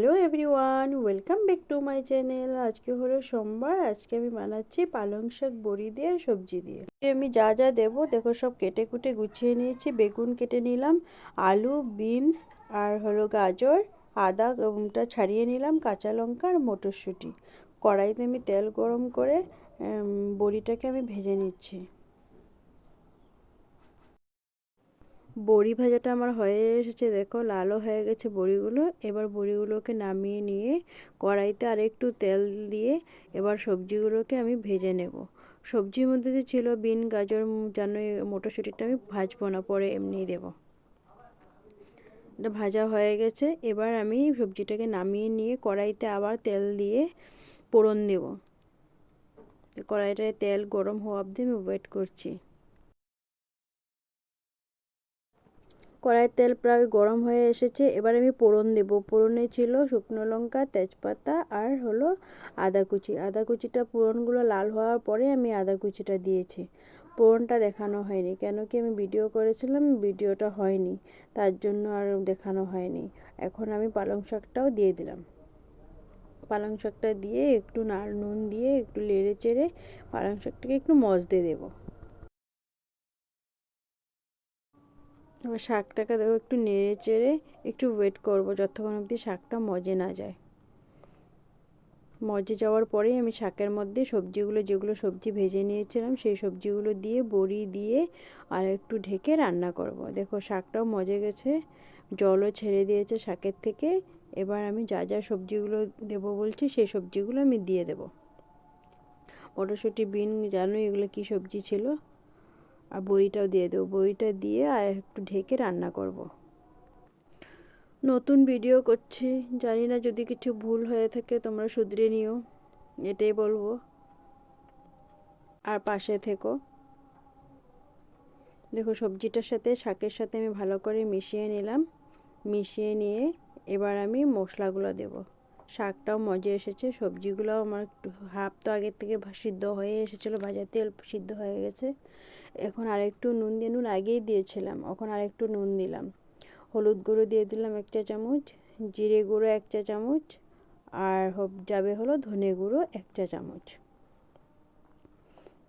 Hello everyone, welcome back to my channel. আজকে হলো সোমবার, আজকে আমি বানাচ্ছি পালং শাক বড়ি দিয়ে সবজি দিয়ে। আমি যা যা দেব, দেখো সব কেটে কুটে গুছিয়ে নিয়েছি, বেগুন কেটে নিলাম, আলু, বিনস আর হলো গাজর আদাটা ছাড়িয়ে নিলাম, কাঁচা লঙ্কা আর মটরশুঁটি। কড়াইতে আমি তেল গরম করে বড়িটাকে আমি ভেজে নিচ্ছি। বড়ি ভাজাটা আমার হয়ে এসেছে, দেখো লালও হয়ে গেছে বড়িগুলো। এবার বড়িগুলোকে নামিয়ে নিয়ে কড়াইতে আর একটু তেল দিয়ে এবার সবজিগুলোকে আমি ভেজে নেব। সবজির মধ্যে যে ছিল বিন, গাজর যেন মটরশুঁটিটা আমি ভাজবো না, পরে এমনি দেব। এটা ভাজা হয়ে গেছে, এবার আমি সবজিটাকে নামিয়ে নিয়ে কড়াইতে আবার তেল দিয়ে পোড়ন দেব। কড়াইটায় তেল গরম হওয়া অবধি আমি ওয়েট করছি। কড়াইয়ের তেল প্রায় গরম হয়ে এসেছে। এবার আমি পোড়ন দেব। পোড়নে ছিল শুকনো লঙ্কা, তেজপাতা আর হলো আদা কুচি। আদা কুচিটা পোড়নগুলো লাল হওয়ার পরে আমি আদা কুচিটা দিয়েছি। পোড়নটা দেখানো হয়নি, কেন কি আমি ভিডিও করেছিলাম, ভিডিওটা হয়নি, তার জন্য আর দেখানো হয়নি। এখন আমি পালং শাকটাও দিয়ে দিলাম। পালং শাকটা দিয়ে একটু নাল নুন দিয়ে একটু লেড়ে চেড়ে পালং শাকটাকে একটু মজতে দেবো। এবার শাকটাকে দেখো একটু নেড়ে চেড়ে একটু ওয়েট করব যতক্ষণ অবধি শাকটা মজে না যায়। মজে যাওয়ার পরেই আমি শাকের মধ্যে সবজিগুলো, যেগুলো সবজি ভেজে নিয়েছিলাম, সেই সবজিগুলো দিয়ে, বড়ি দিয়ে আর একটু ঢেকে রান্না করব। দেখো শাকটাও মজে গেছে, জলও ছেড়ে দিয়েছে শাকের থেকে। এবার আমি যা যা সবজিগুলো দেব বলছি, সেই সবজিগুলো আমি দিয়ে দেব। মটরশুঁটি, বিন জানো এগুলো কি সবজি ছিল? আর বড়িটাও দিয়ে দেবো। বড়িটা দিয়ে আর একটু ঢেকে রান্না করব। নতুন ভিডিও করছি। জানি না যদি কিছু ভুল হয়ে থাকে তোমরা শুধরে নিও। এটাই বলব। আর পাশে থেকো। দেখো সবজিটার সাথে শাকের সাথে আমি ভালো করে মিশিয়ে নিলাম। মিশিয়ে নিয়ে এবার আমি মশলাগুলো দেব। শাকটাও মজে এসেছে, সবজিগুলোও আমার একটু হাফ তো আগের থেকে সিদ্ধ হয়ে এসেছিল, ভাজা তেল সিদ্ধ হয়ে গেছে। এখন আরেকটু নুন দিয়ে, নুন আগেই দিয়েছিলাম, এখন আরেকটু নুন দিলাম। হলুদ গুঁড়ো দিয়ে দিলাম এক চা চামচ, জিরে গুঁড়ো এক চা চামচ, আর যাবে হলো ধনে গুঁড়ো এক চা চামচ।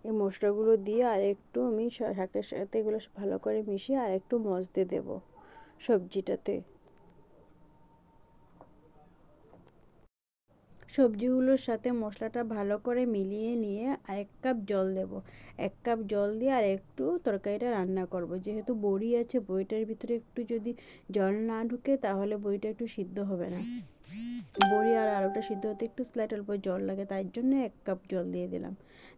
এই মশলাগুলো দিয়ে আর একটু আমি শাকের সাথে এগুলো ভালো করে মিশিয়ে আর একটু মজতে দেবো সবজিটাতে। সবজিগুলোর সাথে মশলাটা ভালো করে মিলিয়ে নিয়ে এক কাপ জল দেব। এক কাপ জল দিয়ে আর একটু তরকারিটা রান্না করব। যেহেতু বড়ি আছে, বড়িটার ভিতরে একটু যদি জল না ঢুকে তাহলে বড়িটা একটু সিদ্ধ হবে না। বড়ি আর আলুটা সিদ্ধ হতে একটু স্লাইট অল্প জল লাগে তার জন্য এক কাপ জল দিয়ে দিলাম।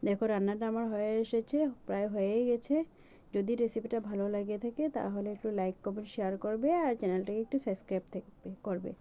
দেখো রান্নাটা আমার হয়ে এসেছে, প্রায় হয়েই গেছে। যদি রেসিপিটা ভালো লাগে থাকে তাহলে একটু লাইক কমেন্ট শেয়ার করবে আর চ্যানেলটাকে একটু সাবস্ক্রাইব থাকবে, করবে।